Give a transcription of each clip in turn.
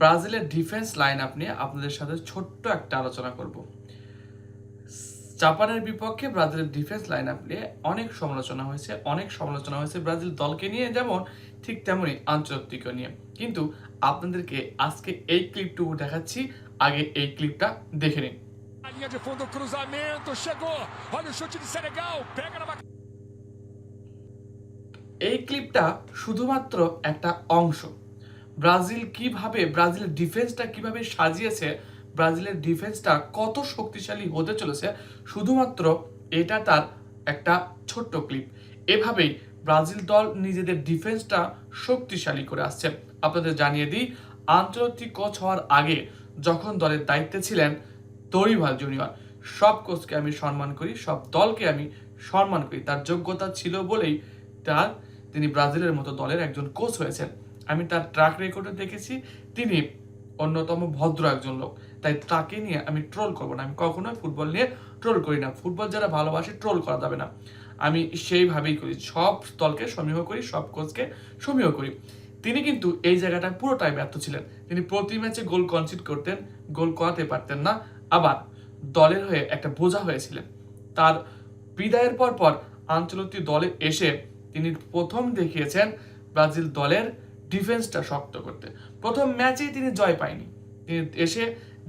ব্রাজিলের defence line up নিয়ে আপনাদের সাথে ছোট্ট একটা আলোচনা করব। জাপানের বিপক্ষে ব্রাজিলের ডিফেন্স লাইন আপ নিয়ে অনেক সমালোচনা হয়েছে অনেক সমালোচনা হয়েছে ব্রাজিল দলকে নিয়ে যেমন ঠিক তেমনই আন্তর্জাতিক নিয়ে। কিন্তু আপনাদেরকে আজকে এই ক্লিপটুকু দেখাচ্ছি আগে এই ক্লিপটা দেখে নিন। Linha de fundo, cruzamento, chegou. Olha o chute de Senegal, pega na এই ক্লিপটা শুধুমাত্র একটা অংশ। ব্রাজিল কীভাবে, ব্রাজিলের ডিফেন্সটা কীভাবে সাজিয়েছে, ব্রাজিলের ডিফেন্সটা কত শক্তিশালী হতে চলেছে, শুধুমাত্র এটা তার একটা ছোট্ট ক্লিপ এভাবেই ব্রাজিল দল নিজেদের ডিফেন্সটা শক্তিশালী করে আসছে। আপনাদের জানিয়ে দিই, আন্তর্জাতিক কোচ হওয়ার আগে যখন দলের দায়িত্বে ছিলেন তরিভাল জুনিয়র সব কোচকে আমি সম্মান করি, সব দলকে আমি সম্মান করি। তার যোগ্যতা ছিল বলেই তার তিনি ব্রাজিলের মতো দলের একজন কোচ হয়েছেন। আমি তার ট্রাক রেকর্ডে দেখেছি। তিনি অন্যতম ভদ্র একজন লোক। তাই তাকে নিয়ে আমি ট্রোল করব না। আমি কখনোই ফুটবল নিয়ে ট্রোল করি না। ফুটবল যারা ভালোবাসে ট্রোল করা যাবে না। আমি সেইভাবেই করি। সব দলকে সমীহ করি, সব কোচকে সমীহ করি। তিনি কিন্তু এই জায়গাটা পুরোটাই ব্যর্থ ছিলেন। তিনি প্রতি ম্যাচে গোল কনসিড করতেন গোল করাতে পারতেন না। আবার দলের হয়ে একটা বোঝা হয়েছিলেন। তার বিদায়ের পর পর আঞ্চলিক দলে এসে তিনি প্রথম দেখিয়েছেন ব্রাজিল দলের ডিফেন্সটা শক্ত করতে। প্রথম ম্যাচেই তিনি জয় পায়নি। তিনি এসে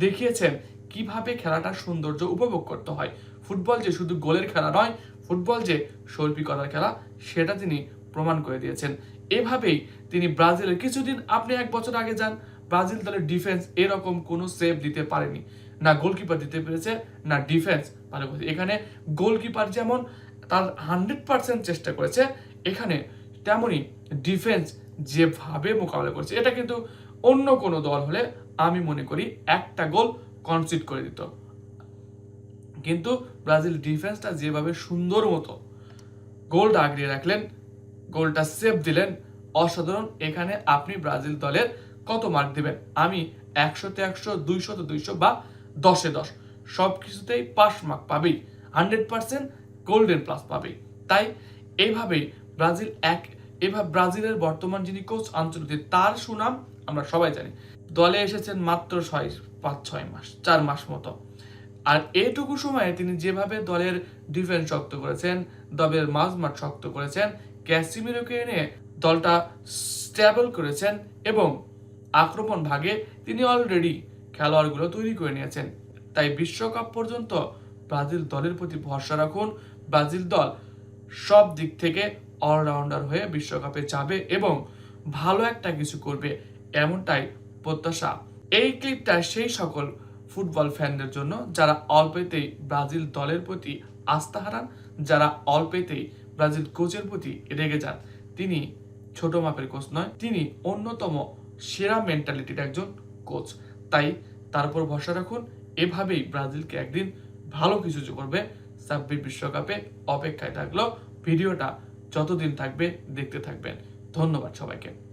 দেখিয়েছেন কীভাবে খেলাটা সৌন্দর্য উপভোগ করতে হয়। ফুটবল যে শুধু গোলের খেলা নয়, ফুটবল যে শৈল্পিকতার খেলা, সেটা তিনি প্রমাণ করে দিয়েছেন। এভাবেই তিনি ব্রাজিলের কিছুদিন, আপনি এক বছর আগে যান, ব্রাজিল দলের ডিফেন্স এরকম কোনো সেভ দিতে পারেনি। না গোলকিপার দিতে পেরেছে, না ডিফেন্স ভালো করেছে এখানে গোলকিপার যেমন তার হান্ড্রেড পার্সেন্ট চেষ্টা করেছে, এখানে তেমনই ডিফেন্স যেভাবে মোকাবেলা করেছে, এটা কিন্তু অন্য কোনো দল হলে আমি মনে করি একটা গোল কনসিড করে দিত। কিন্তু ব্রাজিল ডিফেন্সটা যেভাবে সুন্দর মতো গোলটা আগড়িয়ে রাখলেন, গোলটা সেভ দিলেন, অসাধারণ। এখানে আপনি ব্রাজিল দলের কত মার্ক দিবেন? আমি একশোতে একশো, দুইশোতে দুইশো বা দশে দশ। সব কিছুতেই পাস মার্ক পাবেই। হান্ড্রেড পার্সেন্ট গোল্ডেন প্লাস পাবেই। তাই এইভাবেই ব্রাজিল এক এভাবে ব্রাজিলের বর্তমান যিনি কোচ আন্তর্জাতিক তার সুনাম আমরা সবাই জানি। দলে এসেছেন মাত্র ছয়, পাঁচ, ছয় মাস, চার মাস মতো। আর এটুকু সময়ে তিনি যেভাবে দলের ডিফেন্স শক্ত করেছেন, দলের মাঝমাঠ শক্ত করেছেন, ক্যাসিমিরোকে এনে দলটা স্টেবল করেছেন এবং আক্রমণ ভাগে তিনি অলরেডি খেলোয়াড়গুলো তৈরি করে নিয়েছেন। তাই বিশ্বকাপ পর্যন্ত ব্রাজিল দলের প্রতি ভরসা রাখুন। ব্রাজিল দল সব দিক থেকে অলরাউন্ডার হয়ে বিশ্বকাপে যাবে এবং ভালো একটা কিছু করবে এমনটাই প্রত্যাশা। এই ক্লিপটা সেই সকল ফুটবল ফ্যানদের জন্য যারা অল্পেতেই ব্রাজিল দলের প্রতি আস্থা হারান, যারা অল্পেতেই ব্রাজিল কোচের প্রতি রেগে যান। তিনি ছোট মাপের কোচ নয়, তিনি অন্যতম সেরা মেন্টালিটির একজন কোচ। তাই তার উপর ভরসা রাখুন, এভাবেই ব্রাজিলকে একদিন ভালো কিছু করবে। ছাব্বিশ বিশ্বকাপে অপেক্ষায় থাকল, ভিডিওটা যতদিন থাকবে দেখতে থাকবেন। ধন্যবাদ সবাইকে।